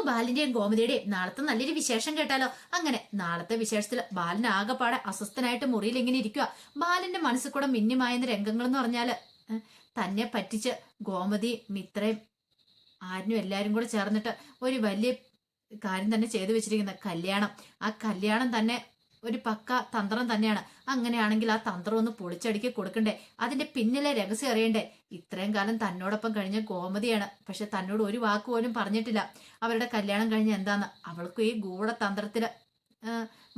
നമുക്ക് ബാലിന്റെയും ഗോമതിയുടെയും നാളത്തെ നല്ലൊരു വിശേഷം കേട്ടാലോ? അങ്ങനെ നാളത്തെ വിശേഷത്തിൽ ബാലൻ ആകെപ്പാടെ അസ്വസ്ഥനായിട്ട് മുറിയിൽ ഇങ്ങനെ ഇരിക്കുക ബാലന്റെ മനസ്സിൽ കൂടെ മിന്നിമായുന്ന രംഗങ്ങൾ എന്ന് പറഞ്ഞാൽ തന്നെ പറ്റിച്ച് ഗോമതി മിത്രയും ആരും എല്ലാരും കൂടെ ചേർന്നിട്ട് ഒരു വലിയ കാര്യം തന്നെ ചെയ്തു വെച്ചിരിക്കുന്ന കല്യാണം. ആ കല്യാണം തന്നെ ഒരു പക്ക തന്ത്രം തന്നെയാണ്. അങ്ങനെയാണെങ്കിൽ ആ തന്ത്രം ഒന്ന് പൊളിച്ചടുക്കി കൊടുക്കണ്ടേ? അതിന്റെ പിന്നിലെ രഹസ്യം അറിയണ്ടേ? ഇത്രയും കാലം തന്നോടൊപ്പം കഴിഞ്ഞ ഗോമതിയാണ്. പക്ഷെ തന്നോട് ഒരു വാക്ക് പോലും പറഞ്ഞിട്ടില്ല. അവരുടെ കല്യാണം കഴിഞ്ഞ എന്താന്ന്? അവൾക്കും ഈ ഗൂഢതന്ത്രത്തിൽ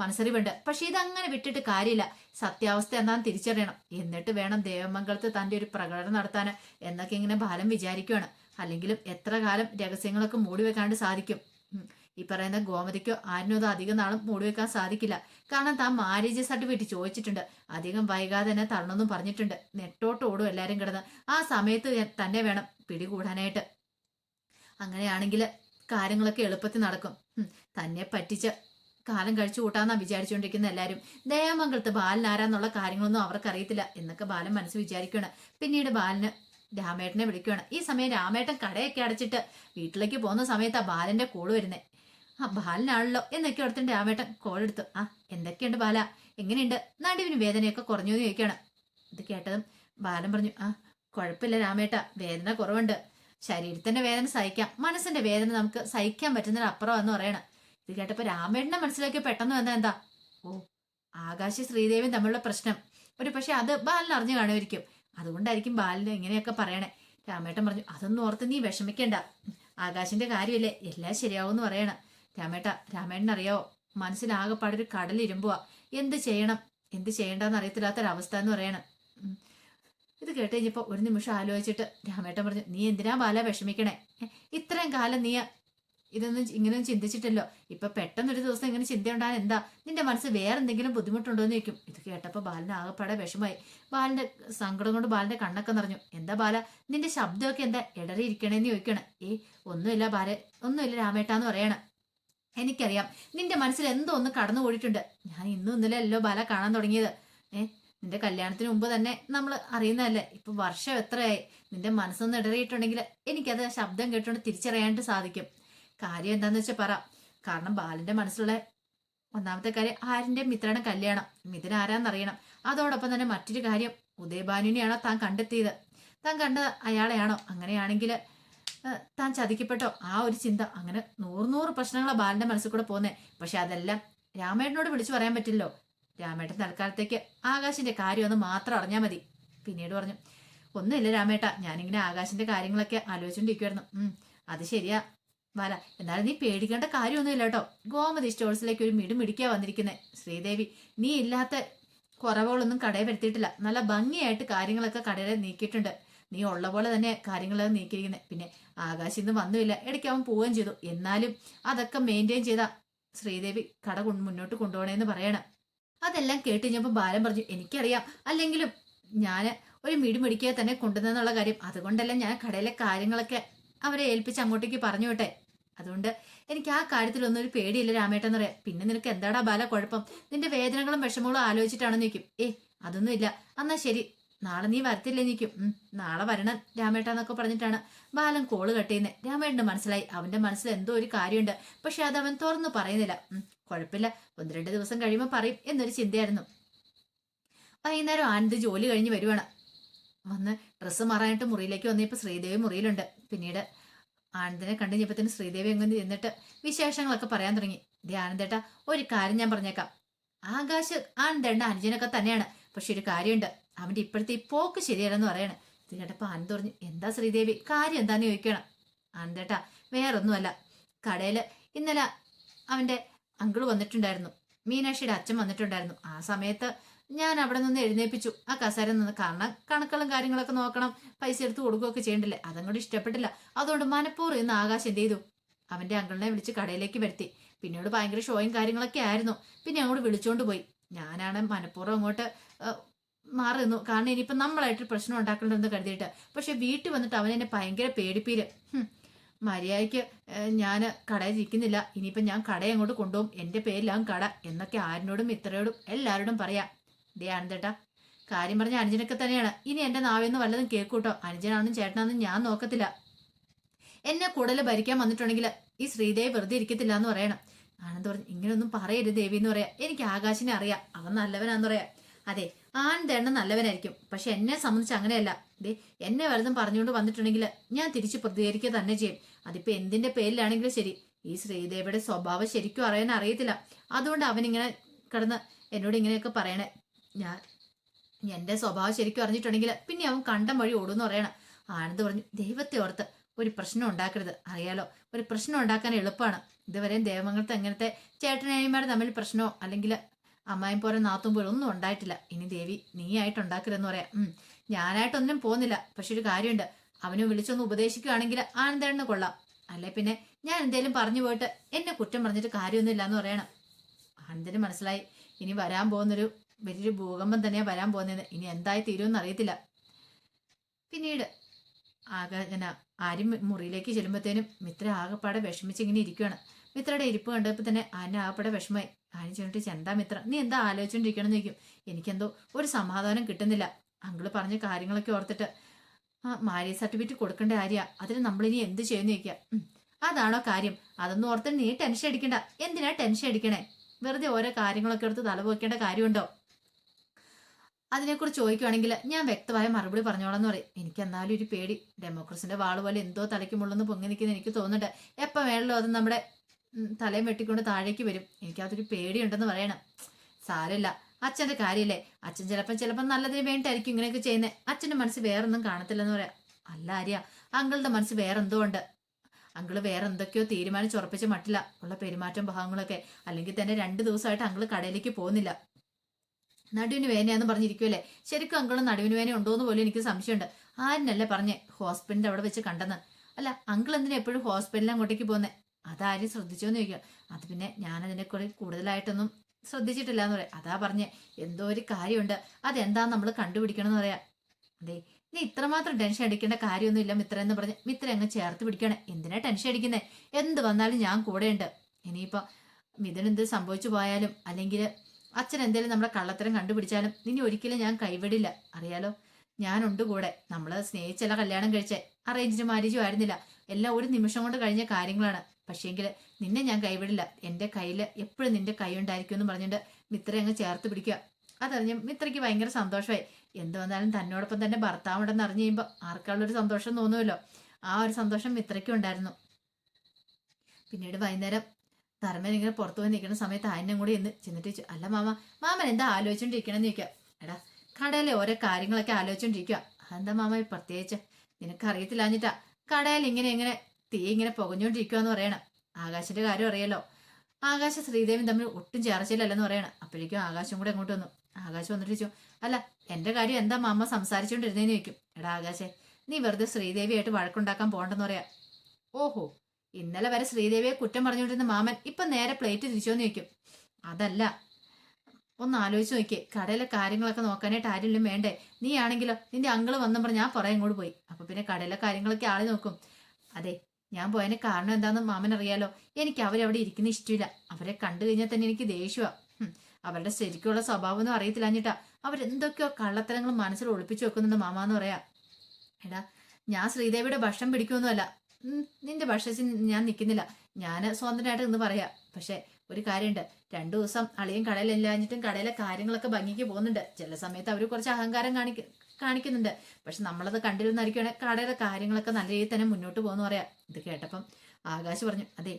മനസ്സറിവുണ്ട്. പക്ഷെ ഇതങ്ങനെ വിട്ടിട്ട് കാര്യമില്ല. സത്യാവസ്ഥ എന്താന്ന് തിരിച്ചറിയണം. എന്നിട്ട് വേണം ദേവമംഗലത്ത് തന്റെ ഒരു പ്രകടനം നടത്താൻ എന്നൊക്കെ ഇങ്ങനെ ബാലം വിചാരിക്കുവാണ്. അല്ലെങ്കിലും എത്ര കാലം രഹസ്യങ്ങളൊക്കെ മൂടി വെക്കാണ്ട് സാധിക്കും. ഈ പറയുന്ന ഗോമതിക്കോ ആരിനോ അത് അധികം നാളും മൂടി വെക്കാൻ സാധിക്കില്ല. കാരണം താൻ മാരേജ് സർട്ടിഫിക്കറ്റ് ചോദിച്ചിട്ടുണ്ട്. അധികം വൈകാതെ തന്നെ തരണമെന്നും പറഞ്ഞിട്ടുണ്ട്. നെട്ടോട്ട് ഓടും എല്ലാരും കിടന്ന്. ആ സമയത്ത് തന്നെ വേണം പിടികൂടാനായിട്ട്. അങ്ങനെയാണെങ്കിൽ കാര്യങ്ങളൊക്കെ എളുപ്പത്തിൽ നടക്കും. തന്നെ പറ്റിച്ച് കാലം കഴിച്ചു കൂട്ടാന്നാ വിചാരിച്ചുകൊണ്ടിരിക്കുന്ന എല്ലാവരും ദയാമംഗലത്ത് ബാലൻ ആരാന്നുള്ള കാര്യങ്ങളൊന്നും അവർക്ക് അറിയത്തില്ല എന്നൊക്കെ ബാലൻ മനസ്സ് വിചാരിക്കുകയാണ് പിന്നീട് ബാലന് രാമേട്ടനെ വിളിക്കുകയാണ് ഈ സമയം രാമേട്ടൻ കടയൊക്കെ അടച്ചിട്ട് വീട്ടിലേക്ക് പോകുന്ന സമയത്താ ബാലന്റെ കോൾ വരുന്നേ. ആ ബാലനാണല്ലോ എന്നൊക്കെ ഓർത്തിട്ട് രാമേട്ടൻ കോൾ എടുത്തു ആ എന്തൊക്കെയുണ്ട് ബാല? എങ്ങനെയുണ്ട്? നടുവിന് വേദനയൊക്കെ കുറഞ്ഞു ചോദിക്കുകയാണ്. ഇത് കേട്ടതും ബാലൻ പറഞ്ഞു ആ കുഴപ്പമില്ല രാമേട്ട വേദന കുറവുണ്ട്. ശരീരത്തിന്റെ വേദന സഹിക്കാം. മനസ്സിന്റെ വേദന നമുക്ക് സഹിക്കാൻ പറ്റുന്നതിന് അപ്പുറം എന്ന് പറയണം. ഇത് കേട്ടപ്പോ രാമേട്ടനെ മനസ്സിലാക്കി പെട്ടെന്ന് വന്ന എന്താ? ഓ ആകാശ ശ്രീദേവിയും തമ്മിലുള്ള പ്രശ്നം. ഒരു പക്ഷെ അത് ബാലൻ അറിഞ്ഞു കാണുമായിരിക്കും. അതുകൊണ്ടായിരിക്കും ബാലന് ഇങ്ങനെയൊക്കെ പറയണേ. രാമേട്ടൻ പറഞ്ഞു അതൊന്നും ഓർത്ത് നീ വിഷമിക്കണ്ട. ആകാശിന്റെ കാര്യമില്ലേ? എല്ലാം ശരിയാവും എന്ന് പറയണം. രാമേട്ട രാമേട്ടൻ ഒരു മനസ്സിലാകെപ്പാടൊരു കടലിരുമ്പുക എന്ത് ചെയ്യണം? എന്ത് ചെയ്യണ്ടെന്ന് അറിയത്തില്ലാത്തൊരവസ്ഥ എന്ന് പറയണം. ഇത് കേട്ട് കഴിഞ്ഞപ്പോൾ ഒരു നിമിഷം ആലോചിച്ചിട്ട് രാമേട്ടൻ പറഞ്ഞു നീ എന്തിനാ ബാല വിഷമിക്കണേ? ഇത്രയും കാലം നീ ഇതൊന്നും ഇങ്ങനെയൊന്നും ചിന്തിച്ചിട്ടല്ലോ. ഇപ്പൊ പെട്ടെന്നൊരു ദിവസം ഇങ്ങനെ ചിന്തയുണ്ടാകാൻ എന്താ? നിന്റെ മനസ്സ് വേറെ എന്തെങ്കിലും ബുദ്ധിമുട്ടുണ്ടോ എന്ന് ചോദിക്കും. ഇത് കേട്ടപ്പോൾ ബാലിന് ആകെപ്പാടെ വിഷമായി ബാലിന്റെ സങ്കടം കൊണ്ട് ബാലിന്റെ കണ്ണൊക്കെ നിറഞ്ഞു. എന്താ ബാല? നിന്റെ ശബ്ദമൊക്കെ എന്താ? ഇടറിയിരിക്കണേന്ന് ചോദിക്കണേ. ഏ ഒന്നുമില്ല ബാല ഒന്നുമില്ല രാമേട്ടാന്ന് പറയണം. എനിക്കറിയാം. നിന്റെ മനസ്സിൽ എന്തോ ഒന്ന് കടന്നു പോയിട്ടുണ്ട്. ഞാൻ ഇന്നും ഇന്നലെ അല്ലോ ബാല കാണാൻ തുടങ്ങിയത്. ഏ നിന്റെ കല്യാണത്തിന് മുമ്പ് തന്നെ നമ്മൾ അറിയുന്നതല്ലേ? ഇപ്പൊ വർഷം എത്രയായി? നിന്റെ മനസ്സൊന്ന് ഇടറിയിട്ടുണ്ടെങ്കിൽ എനിക്കത് ശബ്ദം കേട്ടുകൊണ്ട് തിരിച്ചറിയാനായിട്ട് സാധിക്കും. കാര്യം എന്താന്ന് വെച്ചാൽ പറ. കാരണം ബാലന്റെ മനസ്സിലുള്ള ഒന്നാമത്തെ കാര്യം ആരിന്റെ മിത്രയുടെ കല്യാണം. മിഥുന ആരാന്നറിയണം. അതോടൊപ്പം തന്നെ മറ്റൊരു കാര്യം ഉദയഭാനുവിനെയാണോ താൻ കണ്ടെത്തിയത്? താൻ കണ്ട അയാളെയാണോ? അങ്ങനെയാണെങ്കിൽ താൻ ചതിക്കപ്പെട്ടോ? ആ ഒരു ചിന്ത. അങ്ങനെ നൂറ് നൂറ് പ്രശ്നങ്ങളാണ് ബാലന്റെ മനസ്സിൽ കൂടെ പോകുന്നത് പക്ഷെ അതെല്ലാം രാമേട്ടനോട് വിളിച്ചു പറയാൻ പറ്റില്ലോ രാമേട്ടൻ തൽക്കാലത്തേക്ക് ആകാശിന്റെ കാര്യം ഒന്ന് മാത്രം അറിഞ്ഞാൽ മതി. പിന്നീട് പറഞ്ഞു ഒന്നുമില്ല രാമേട്ട. ഞാനിങ്ങനെ ആകാശിന്റെ കാര്യങ്ങളൊക്കെ ആലോചിച്ചുകൊണ്ടിരിക്കുവായിരുന്നു ഉം അത് ശരിയാ. ബാല എന്നാലും നീ പേടിക്കേണ്ട കാര്യമൊന്നുമില്ല കേട്ടോ. ഗോമതി സ്റ്റോഴ്സിലേക്ക് ഒരു മിടും മിടിക്കാ വന്നിരിക്കുന്നത് ശ്രീദേവി നീ ഇല്ലാത്ത കുറവുകളൊന്നും കടയിൽ വരുത്തിയിട്ടില്ല. നല്ല ഭംഗിയായിട്ട് കാര്യങ്ങളൊക്കെ കടയിൽ നീക്കിയിട്ടുണ്ട്. നീ ഉള്ള പോലെ തന്നെ കാര്യങ്ങൾ നീക്കിയിരിക്കുന്നത് പിന്നെ ആകാശം ഇന്ന് വന്നുമില്ല. ഇടയ്ക്ക് അവൻ പോവുകയും ചെയ്തു. എന്നാലും അതൊക്കെ മെയിന്റെയിൻ ചെയ്ത ശ്രീദേവി കട മുന്നോട്ട് കൊണ്ടുപോകണേന്ന് പറയണം. അതെല്ലാം കേട്ട് കഴിഞ്ഞപ്പോൾ ബാലൻ പറഞ്ഞു എനിക്കറിയാം. അല്ലെങ്കിലും ഞാൻ ഒരു മിടി മിടിക്കുക തന്നെ കൊണ്ടുവന്നെന്നുള്ള കാര്യം. അതുകൊണ്ടല്ല ഞാൻ കടയിലെ കാര്യങ്ങളൊക്കെ അവരെ ഏൽപ്പിച്ച് അങ്ങോട്ടേക്ക് പറഞ്ഞു വിട്ടെ. അതുകൊണ്ട് എനിക്ക് ആ കാര്യത്തിലൊന്നും ഒരു പേടിയില്ല രാമേട്ടെന്ന് പറയാം. പിന്നെ നിനക്ക് എന്താടാ ബാല കുഴപ്പം? നിന്റെ വേദനകളും വിഷമങ്ങളും ആലോചിച്ചിട്ടാണെന്ന് ചോദിക്കും. ഏ അതൊന്നും ഇല്ല. എന്നാ ശരി. നാളെ നീ വരത്തില്ലേ നിൽക്കും നാളെ വരണം രാമേട്ടാന്നൊക്കെ പറഞ്ഞിട്ടാണ്. ബാലൻ കോൾ കട്ടിയുന്നത് രാമേട്ടന് മനസ്സിലായി. അവന്റെ മനസ്സിൽ എന്തോ ഒരു കാര്യമുണ്ട്. പക്ഷെ അത് അവൻ തുറന്നു പറയുന്നില്ല. കുഴപ്പമില്ല. ഒന്ന് രണ്ട് ദിവസം കഴിയുമ്പോൾ പറയും എന്നൊരു ചിന്തയായിരുന്നു. വൈകുന്നേരം ആനന്ദ് ജോലി കഴിഞ്ഞ് വരുവാണ്. വന്ന് ഡ്രസ്സ് മാറാനായിട്ട് മുറിയിലേക്ക് വന്നപ്പോൾ ശ്രീദേവി മുറിയിലുണ്ട്. പിന്നീട് ആനന്ദിനെ കണ്ടു തന്നെ ശ്രീദേവി എങ്ങനെ നിന്നിട്ട് വിശേഷങ്ങളൊക്കെ പറയാൻ തുടങ്ങി. ദേ ഒരു കാര്യം ഞാൻ പറഞ്ഞേക്കാം. ആകാശ് ആനന്ദേണ്ട അനുജനൊക്കെ തന്നെയാണ്. പക്ഷെ ഒരു കാര്യമുണ്ട്. അവന്റെ ഇപ്പോഴത്തെ ഈ പോക്ക് ശരിയല്ലെന്ന് പറയണേ. ഇത് കേട്ടപ്പോ ആനന്ദ് പറഞ്ഞു എന്താ ശ്രീദേവി? കാര്യം എന്താന്ന് ചോദിക്കണം? ആനന്ദേട്ടാ വേറൊന്നുമല്ല. കടയിൽ ഇന്നലെ അവന്റെ അങ്കിൾ വന്നിട്ടുണ്ടായിരുന്നു. മീനാക്ഷിയുടെ അച്ഛൻ വന്നിട്ടുണ്ടായിരുന്നു. ആ സമയത്ത് ഞാൻ അവിടെ നിന്ന് എഴുന്നേൽപ്പിച്ചു ആ കസേര നിന്ന് കാരണം കണക്കുകളും കാര്യങ്ങളൊക്കെ നോക്കണം. പൈസ എടുത്ത് കൊടുക്കുകയൊക്കെ ചെയ്യണ്ടില്ലേ? അതങ്ങോട്ട് ഇഷ്ടപ്പെട്ടില്ല. അതുകൊണ്ട് മനഃപൂർവം ഇന്ന് ആകാശം എന്ത് ചെയ്തു? അവന്റെ അങ്കിളിനെ വിളിച്ച് കടയിലേക്ക് വരുത്തി. പിന്നീട് ഭയങ്കര ഷോയും കാര്യങ്ങളൊക്കെ ആയിരുന്നു. പിന്നെ അങ്ങോട്ട് വിളിച്ചുകൊണ്ട് പോയി. ഞാനാണ് മനഃപൂർവം അങ്ങോട്ട് ഏഹ്, മാറി നിന്നു കാരണം ഇനിയിപ്പം നമ്മളായിട്ട് പ്രശ്നം ഉണ്ടാക്കണ്ടെന്ന് കരുതിയിട്ട്. പക്ഷെ വീട്ടിൽ വന്നിട്ട് അവൻ എന്നെ ഭയങ്കര പേടിപ്പീര്. മര്യാദയ്ക്ക് ഞാൻ കടയിൽ ഇരിക്കുന്നില്ല. ഇനിയിപ്പം ഞാൻ കട അങ്ങോട്ട് കൊണ്ടുപോകും. എന്റെ പേരിലാകും കട. എന്നൊക്കെ ആരിനോടും ഇത്രയോടും എല്ലാവരോടും പറയാം. ദേ ആനന്ദേട്ടാ കാര്യം പറഞ്ഞ അനുജനൊക്കെ തന്നെയാണ്. ഇനി എന്റെ നാവിന്ന് വല്ലതും കേൾക്കൂട്ടോ? അനുജനാണെന്നും ചേട്ടനാണെന്നും ഞാൻ നോക്കത്തില്ല. എന്നെ കൂടുതൽ ഭരിക്കാൻ വന്നിട്ടുണ്ടെങ്കിൽ ഈ ശ്രീദേവി വെറുതെ ഇരിക്കത്തില്ല എന്ന് പറയണം. ആനന്ദ് പറഞ്ഞു ഇങ്ങനെയൊന്നും പറയരുത് ദേവി എന്ന് പറയാം. എനിക്ക് ആകാശിനെ അറിയാം. അവൻ നല്ലവനാന്ന് പറയാം. അതെ എണ്ണ നല്ലവനായിരിക്കും. പക്ഷെ എന്നെ സംബന്ധിച്ച് അങ്ങനെയല്ല. ദേ എന്നെ വലുതും പറഞ്ഞുകൊണ്ട് വന്നിട്ടുണ്ടെങ്കിൽ ഞാൻ തിരിച്ച് പ്രതികരിക്കുക തന്നെ ചെയ്യും. അതിപ്പോ എന്തിന്റെ പേരിലാണെങ്കിലും ശരി. ഈ ശ്രീദേവിയുടെ സ്വഭാവം ശരിക്കും അറിയാൻ അറിയത്തില്ല. അതുകൊണ്ട് അവനിങ്ങനെ കിടന്ന് എന്നോട് ഇങ്ങനെയൊക്കെ പറയണേ. ഞാൻ എന്റെ സ്വഭാവം ശരിക്കും അറിഞ്ഞിട്ടുണ്ടെങ്കിൽ പിന്നെ അവൻ കണ്ടം വഴി ഓടുമെന്ന് പറയണം. ആനന്ദ് പറഞ്ഞു ദൈവത്തെ ഓർത്ത് ഒരു പ്രശ്നം ഉണ്ടാക്കരുത്. അറിയാലോ ഒരു പ്രശ്നം ഉണ്ടാക്കാൻ എളുപ്പമാണ്. ഇതുവരെയും ദേവങ്ങൾക്ക് എങ്ങനത്തെ ചേട്ടനനിയന്മാർ തമ്മിൽ പ്രശ്നമോ അല്ലെങ്കിൽ അമ്മായും പോലെ നാത്തും പോലെ ഒന്നും ഉണ്ടായിട്ടില്ല. ഇനി ദേവി നീ ആയിട്ട് ഉണ്ടാക്കരുതെന്ന് പറയാം. ഉം. ഞാനായിട്ടൊന്നും പോകുന്നില്ല പക്ഷെ ഒരു കാര്യമുണ്ട്. അവനെ വിളിച്ചൊന്ന് ഉപദേശിക്കുകയാണെങ്കിൽ ആനന്ദേണ്ണ കൊള്ളാം. അല്ലെ പിന്നെ? ഞാൻ എന്തേലും പറഞ്ഞു പോയിട്ട് എന്നെ കുറ്റം പറഞ്ഞിട്ട് കാര്യമൊന്നുമില്ല എന്ന് പറയണം. ആനന്ദിന് മനസ്സിലായി. ഇനി വരാൻ പോകുന്നൊരു വലിയൊരു ഭൂകമ്പം തന്നെയാ വരാൻ പോകുന്നത് ഇനി എന്തായി തീരുമെന്ന് അറിയത്തില്ല. പിന്നീട് ആകെ ഇങ്ങനെ ആരും മുറിയിലേക്ക് ചെല്ലുമ്പോഴത്തേനും മിത്ര ആകെപ്പാടെ വിഷമിച്ച് ഇങ്ങനെ ഇരിക്കുകയാണ് മിത്രയുടെ ഇരിപ്പ് കണ്ടപ്പോൾ തന്നെ ആന ആപ്പടെ വിഷമമായി. ആന ചെന്നിട്ട് ചെന്താ മിത്ര? നീ എന്താ ആലോചിച്ചുകൊണ്ടിരിക്കണം എന്ന് ചോദിക്കും. എനിക്കെന്തോ ഒരു സമാധാനം കിട്ടുന്നില്ല. അങ്കിൾ പറഞ്ഞ കാര്യങ്ങളൊക്കെ ഓർത്തിട്ട് ആ മാര്യേജ് സർട്ടിഫിക്കറ്റ് കൊടുക്കേണ്ട കാര്യ അതിന് നമ്മളിനി എന്ത് ചെയ്യുന്ന ചോദിക്കുക. അതാണോ കാര്യം? അതൊന്നും ഓർത്ത് നീ ടെൻഷൻ അടിക്കണ്ട. എന്തിനാ ടെൻഷൻ അടിക്കണേ? വെറുതെ ഓരോ കാര്യങ്ങളൊക്കെ എടുത്ത് തലപോക്കേണ്ട കാര്യമുണ്ടോ? അതിനെക്കുറിച്ച് ചോദിക്കുവാണെങ്കിൽ ഞാൻ വ്യക്തമായ മറുപടി പറഞ്ഞോളാം എന്ന് പറയും. എനിക്ക് എന്നാലും ഒരു പേടി. ഡെമോക്രസിന്റെ വാൾ പോലെ എന്തോ തലയ്ക്കുമുള്ളെന്ന് പൊങ്ങി നിൽക്കുന്ന എനിക്ക് തോന്നുന്നുണ്ട്. എപ്പോൾ വേണമല്ലോ അത് നമ്മുടെ തലയും വെട്ടിക്കൊണ്ട് താഴേക്ക് വരും. എനിക്കതൊരു പേടിയുണ്ടെന്ന് പറയണം. സാരമില്ല അച്ഛന്റെ കാര്യമില്ലേ അച്ഛൻ ചിലപ്പം ചിലപ്പം നല്ലതിന് വേണ്ടിയിട്ടായിരിക്കും ഇങ്ങനെയൊക്കെ ചെയ്യുന്നത് അച്ഛന്റെ മനസ്സ് വേറൊന്നും കാണത്തില്ലെന്ന് പറയാം. അല്ല ആര്യ. അങ്കിളുടെ മനസ്സ് വേറെന്തോ ഉണ്ട് അങ്കിൾ വേറെ എന്തൊക്കെയോ തീരുമാനിച്ച് ഉറപ്പിച്ച മട്ടില്ല ഉള്ള പെരുമാറ്റം ഭാഗങ്ങളൊക്കെ അല്ലെങ്കിൽ തന്നെ രണ്ട് ദിവസമായിട്ട് അങ്കിൾ കടയിലേക്ക് പോകുന്നില്ല. നടുവിന് വേനയാന്ന് പറഞ്ഞിരിക്കുമല്ലേ ശരിക്കും അങ്കിൾ നടുവിന് വേന ഉണ്ടോന്ന് പോലും എനിക്ക് സംശയമുണ്ട്. ആരിനല്ലേ പറഞ്ഞേ? ഹോസ്പിറ്റലിന്റെ അവിടെ വെച്ച് കണ്ടെന്ന്. അല്ല അങ്കിൾ എന്തിനാ എപ്പോഴും ഹോസ്പിറ്റലിൽ അങ്ങോട്ടേക്ക് പോകുന്നത് അതാരും ശ്രദ്ധിച്ചോന്ന് ചോദിക്കുക അത് പിന്നെ ഞാൻ അതിനെക്കുറി കൂടുതലായിട്ടൊന്നും ശ്രദ്ധിച്ചിട്ടില്ല എന്ന് പറയാം. അതാ പറഞ്ഞേ എന്തോ ഒരു കാര്യമുണ്ട്. അതെന്താന്ന് നമ്മൾ കണ്ടുപിടിക്കണം എന്ന് പറയാം. അതെ നീ ഇത്രമാത്രം ടെൻഷൻ അടിക്കേണ്ട കാര്യമൊന്നുമില്ല മിത്ര എന്ന് പറഞ്ഞ് മിത്ര അങ്ങ് ചേർത്ത് പിടിക്കണം. എന്തിനാ ടെൻഷൻ അടിക്കുന്നേ? എന്ത് വന്നാലും ഞാൻ കൂടെയുണ്ട്. ഇനിയിപ്പോ മിഥുൻ എന്ത് സംഭവിച്ചു പോയാലും അല്ലെങ്കിൽ അച്ഛൻ എന്തേലും നമ്മുടെ കള്ളത്തരം കണ്ടുപിടിച്ചാലും നിന്നെ ഒരിക്കലും ഞാൻ കൈവിടില്ല. അറിയാലോ? ഞാനുണ്ട് കൂടെ. നമ്മൾ സ്നേഹിച്ചല്ല കല്യാണം കഴിച്ചേ. അറേഞ്ച്ഡ് മാരേജും ആയിരുന്നില്ല. എല്ലാം ഒരു നിമിഷം കൊണ്ട് കഴിഞ്ഞ കാര്യങ്ങളാണ്. പക്ഷേങ്കിൽ നിന്നെ ഞാൻ കൈവിടില്ല. എന്റെ കയ്യിൽ എപ്പോഴും നിന്റെ കൈ ഉണ്ടായിരിക്കും എന്ന് പറഞ്ഞിട്ട് മിത്ര അങ്ങ് ചേർത്ത് പിടിക്കുക. അതറിഞ്ഞ് മിത്രയ്ക്ക് ഭയങ്കര സന്തോഷമായി. എന്ത് വന്നാലും തന്നോടൊപ്പം തന്നെ ഭർത്താവുണ്ടെന്ന് അറിഞ്ഞു കഴിയുമ്പോൾ ആർക്കുള്ളൊരു സന്തോഷം തോന്നുമല്ലോ? ആ ഒരു സന്തോഷം മിത്രയ്ക്കും ഉണ്ടായിരുന്നു. പിന്നീട് വൈകുന്നേരം ധർമ്മൻ ഇങ്ങനെ പുറത്തു പോയി നിൽക്കുന്ന സമയത്ത് ആന്യം കൂടി എന്ന് ചെന്നിട്ട് അല്ല മാമ മാമൻ എന്താ ആലോചിച്ചോണ്ടിരിക്കണമെന്ന് ചോദിക്കുക. എടാ കടയിലെ ഓരോ കാര്യങ്ങളൊക്കെ ആലോചിച്ചോണ്ടിരിക്കുക. എന്താ മാമ പ്രത്യേകിച്ച്? നിനക്ക് അറിയത്തില്ലാഞ്ഞിട്ടാ കടയിൽ ഇങ്ങനെ ഇങ്ങനെ തീ ഇങ്ങനെ പുകഞ്ഞുകൊണ്ടിരിക്കുകയെന്ന് പറയണം. ആകാശിന്റെ കാര്യം അറിയാലോ. ആകാശ ശ്രീദേവി തമ്മിൽ ഒട്ടും ചേർച്ചയിലല്ലെന്ന് പറയണം. അപ്പോഴേക്കും ആകാശം കൂടെ അങ്ങോട്ട് വന്നു. ആകാശം വന്നിട്ട് ചോദിച്ചു അല്ല എന്റെ കാര്യം എന്താ മാമ സംസാരിച്ചുകൊണ്ടിരുന്നേന്ന് ചോദിക്കും. എടാ ആകാശേ നീ വെറുതെ ശ്രീദേവിയായിട്ട് വഴക്കുണ്ടാക്കാൻ പോകണ്ടെന്ന് പറയാ. ഓഹോ ഇന്നലെ വരെ ശ്രീദേവിയെ കുറ്റം പറഞ്ഞുകൊണ്ടിരുന്ന മാമൻ ഇപ്പൊ നേരെ പ്ലേറ്റ് തിരിച്ചോന്ന് ചോദിക്കും. അതല്ല ഒന്ന് ആലോചിച്ച് നോക്കിയേ. കടയിലെ കാര്യങ്ങളൊക്കെ നോക്കാനായിട്ട് ആരെങ്കിലും വേണ്ടേ. നീ ആണെങ്കിലോ നിന്റെ അങ്കിൾ വന്നും ഞാൻ പുറകെ ഇങ്ങോട്ട് പോയി. അപ്പൊ പിന്നെ കടയിലെ കാര്യങ്ങളൊക്കെ ആളെ നോക്കും. അതെ ഞാൻ പോയതിന് കാരണം എന്താണെന്ന് മാമൻ അറിയാലോ എനിക്ക് അവരവിടെ ഇരിക്കുന്ന ഇഷ്ടമില്ല അവരെ കണ്ടു കഴിഞ്ഞാൽ തന്നെ എനിക്ക് ദേഷ്യമാ ഹും, അവരുടെ ശരിക്കുള്ള സ്വഭാവം ഒന്നും അറിയത്തില്ലാഞ്ഞിട്ടാ അവരെന്തൊക്കെയോ കള്ളത്തരങ്ങൾ മനസ്സിൽ ഒളിപ്പിച്ചു വെക്കുന്നുണ്ട് മാമ എന്ന് പറയാ. എടാ ഞാൻ ശ്രീദേവിയുടെ ഭക്ഷണം പിടിക്കുമൊന്നുമല്ല നിന്റെ ഭക്ഷണത്തിൽ ഞാൻ നിൽക്കുന്നില്ല. ഞാൻ സ്വതന്ത്രമായിട്ട് ഇന്ന് പറയാ. പക്ഷെ ഒരു കാര്യമുണ്ട്. രണ്ടു ദിവസം അളിയും കടയിലില്ലാഞ്ഞിട്ടും കടയിലെ കാര്യങ്ങളൊക്കെ ഭംഗിക്ക് പോകുന്നുണ്ട്. ചില സമയത്ത് അവർ കുറച്ച് അഹങ്കാരം കാണിക്ക കാണിക്കുന്നുണ്ട്. പക്ഷെ നമ്മളത് കണ്ടിരുന്നായിരിക്കുവാണെങ്കിൽ കടയുടെ കാര്യങ്ങളൊക്കെ നല്ല രീതിയിൽ തന്നെ മുന്നോട്ട് പോകുന്നു പറയാം. ഇത് കേട്ടപ്പം ആകാശ് പറഞ്ഞു അതെ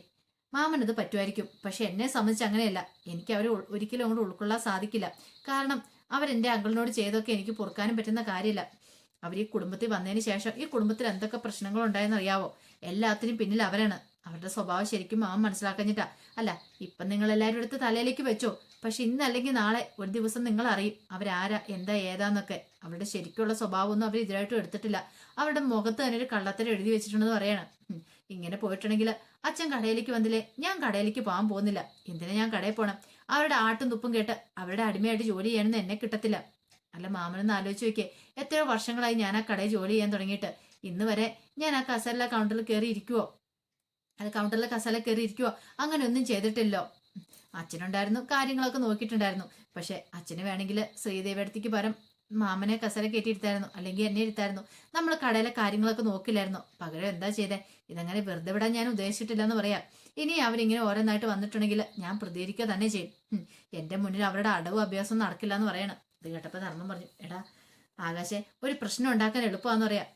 മാമൻ ഇത് പറ്റുമായിരിക്കും. പക്ഷെ എന്നെ സംബന്ധിച്ച് അങ്ങനെയല്ല. എനിക്ക് അവരെ ഒരിക്കലും അങ്ങോട്ട് ഉൾക്കൊള്ളാൻ സാധിക്കില്ല. കാരണം അവരെന്റെ അങ്കിളിനോട് ചെയ്തൊക്കെ എനിക്ക് പൊറുക്കാനും പറ്റുന്ന കാര്യമില്ല. അവർ ഈ കുടുംബത്തിൽ വന്നതിന് ശേഷം ഈ കുടുംബത്തിൽ എന്തൊക്കെ പ്രശ്നങ്ങൾ ഉണ്ടായെന്ന് അറിയാവോ? എല്ലാത്തിനും പിന്നിൽ അവരാണ്. അവരുടെ സ്വഭാവം ശരിക്കും മാം മനസ്സിലാക്കഞ്ഞിട്ടാ. അല്ല ഇപ്പം നിങ്ങൾ എല്ലാവരും എടുത്ത് തലയിലേക്ക് വെച്ചോ. പക്ഷെ ഇന്നല്ലെങ്കിൽ നാളെ ഒരു ദിവസം നിങ്ങൾ അറിയും അവരാരാ എന്താ ഏതാന്നൊക്കെ. അവരുടെ ശരിക്കുള്ള സ്വഭാവമൊന്നും അവർ ഇതിലായിട്ടും എടുത്തിട്ടില്ല. അവരുടെ മുഖത്ത് തന്നെ ഒരു കള്ളത്തരം എഴുതി വെച്ചിട്ടുണ്ടെന്ന് പറയണം. ഇങ്ങനെ പോയിട്ടുണ്ടെങ്കിൽ അച്ഛൻ കടയിലേക്ക് വന്നില്ലേ? ഞാൻ കടയിലേക്ക് പോകാൻ പോകുന്നില്ല. എന്തിനാ ഞാൻ കടയിൽ പോകണം അവരുടെ ആട്ടും തുപ്പും കേട്ട് അവരുടെ അടിമയായിട്ട് ജോലി ചെയ്യണമെന്ന് എന്നെ കിട്ടത്തില്ല. അല്ല മാമനൊന്ന് ആലോചിച്ച് നോക്കിയേ. എത്രയോ വർഷങ്ങളായി ഞാൻ ആ കടയിൽ ജോലി ചെയ്യാൻ തുടങ്ങിയിട്ട്. ഇന്ന് വരെ ഞാൻ ആ കസേരയിലെ കൗണ്ടറിൽ കയറി ഇരിക്കുവോ? അത് കൗണ്ടറിലെ കസാല കയറി ഇരിക്കുവോ അങ്ങനെ ഒന്നും ചെയ്തിട്ടില്ലോ. അച്ഛനുണ്ടായിരുന്നു കാര്യങ്ങളൊക്കെ നോക്കിയിട്ടുണ്ടായിരുന്നു. പക്ഷെ അച്ഛന് വേണമെങ്കിൽ ശ്രീദേവി അടുത്തേക്ക് പകരം മാമനെ കസര കയറ്റിയിരുത്തായിരുന്നു അല്ലെങ്കിൽ എന്നെ ഇരുത്തായിരുന്നു. നമ്മൾ കടയിലെ കാര്യങ്ങളൊക്കെ നോക്കില്ലായിരുന്നു. പകരം എന്താ ചെയ്തേ? ഇതങ്ങനെ വെറുതെ വിടാൻ ഞാൻ ഉദ്ദേശിച്ചിട്ടില്ല എന്ന് പറയാം. ഇനി അവരിങ്ങനെ ഓരോന്നായിട്ട് വന്നിട്ടുണ്ടെങ്കിൽ ഞാൻ പ്രതികരിക്കുക തന്നെ ചെയ്യും. എന്റെ മുന്നിൽ അവരുടെ അടവും അഭ്യാസം നടക്കില്ല എന്ന് പറയണം. ഇത് കേട്ടപ്പോൾ ധർമ്മം പറഞ്ഞു എടാ ആകാശെ ഒരു പ്രശ്നം ഉണ്ടാക്കാൻ എളുപ്പമാന്ന് പറയാം.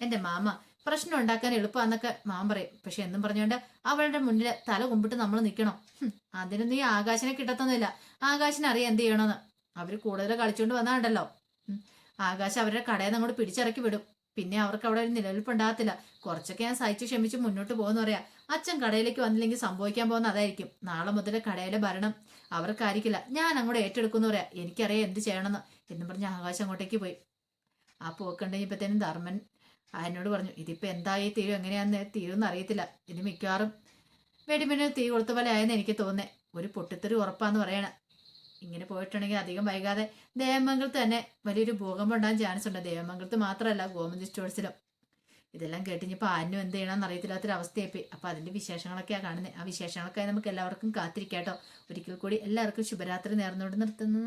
എന്റെ മാമ പ്രശ്നം ഉണ്ടാക്കാൻ എളുപ്പമാന്നൊക്കെ മാം പറയും. പക്ഷെ എന്നും പറഞ്ഞുകൊണ്ട് അവളുടെ മുന്നിൽ തല കുമ്പിട്ട് നമ്മൾ നിൽക്കണം. അതിന് നീ ആകാശനെ കിട്ടത്തൊന്നുമില്ല. ആകാശിനെ അറിയാം എന്ത് ചെയ്യണമെന്ന്. അവർ കൂടുതൽ കളിച്ചുകൊണ്ട് വന്നാണ്ടല്ലോ. ആകാശം അവരുടെ നിന്ന് അങ്ങോട്ട് പിടിച്ചിറക്കി വിടും. പിന്നെ അവർക്ക് അവിടെ ഒരു നിലനിൽപ്പ് ഉണ്ടാകത്തില്ല. കുറച്ചൊക്കെ ഞാൻ സഹിച്ചു ക്ഷമിച്ച് മുന്നോട്ട് പോകുന്ന പറയാം. അച്ഛൻ കടയിലേക്ക് വന്നില്ലെങ്കിൽ സംഭവിക്കാൻ പോകുന്ന അതായിരിക്കും. നാളെ മുതൽ കടയിലെ ഭരണം. അവർക്കായിരിക്കില്ല. ഞാൻ അങ്ങോട്ട് ഏറ്റെടുക്കുന്നു പറയാം. എനിക്കറിയാം എന്ത് ചെയ്യണമെന്ന്. എന്നും പറഞ്ഞ് ആകാശം അങ്ങോട്ടേക്ക് പോയി. ആ പോക്കണ്ടപ്പോഴത്തേനും ധർമ്മൻ. എന്നോട് പറഞ്ഞു ഇതിപ്പോ എന്തായി തീരും? എങ്ങനെയാന്ന് തീരുമെന്ന് അറിയത്തില്ല. ഇത് മിക്കവാറും വെടിമിന് തീ കൊടുത്ത പോലെ ആയെന്ന് എനിക്ക് തോന്നേ ഒരു പൊട്ടിത്തെറി ഉറപ്പാന്ന് പറയണ. ഇങ്ങനെ പോയിട്ടുണ്ടെങ്കിൽ അധികം വൈകാതെ ദേവമംഗലത്ത് തന്നെ വലിയൊരു ഭൂകമ്പം ഉണ്ടാകാൻ ചാൻസ് ഉണ്ട്. ദേവമംഗലത്ത് മാത്രമല്ല ഗോമതി സ്റ്റോഴ്സിലും. ഇതെല്ലാം കേട്ടിഞ്ഞപ്പോൾ ആനും എന്ത് ചെയ്യണമെന്ന് അറിയത്തില്ലാത്തൊരു അവസ്ഥയായിപ്പോയി. അപ്പൊ അതിന്റെ വിശേഷങ്ങളൊക്കെയാണ് കാണുന്നത് ആ വിശേഷങ്ങളൊക്കെ നമുക്ക് എല്ലാവർക്കും കാത്തിരിക്കാട്ടോ ഒരിക്കൽ കൂടി എല്ലാവർക്കും ശുഭരാത്രി നേർന്നുകൊണ്ട് നിർത്തുന്നു.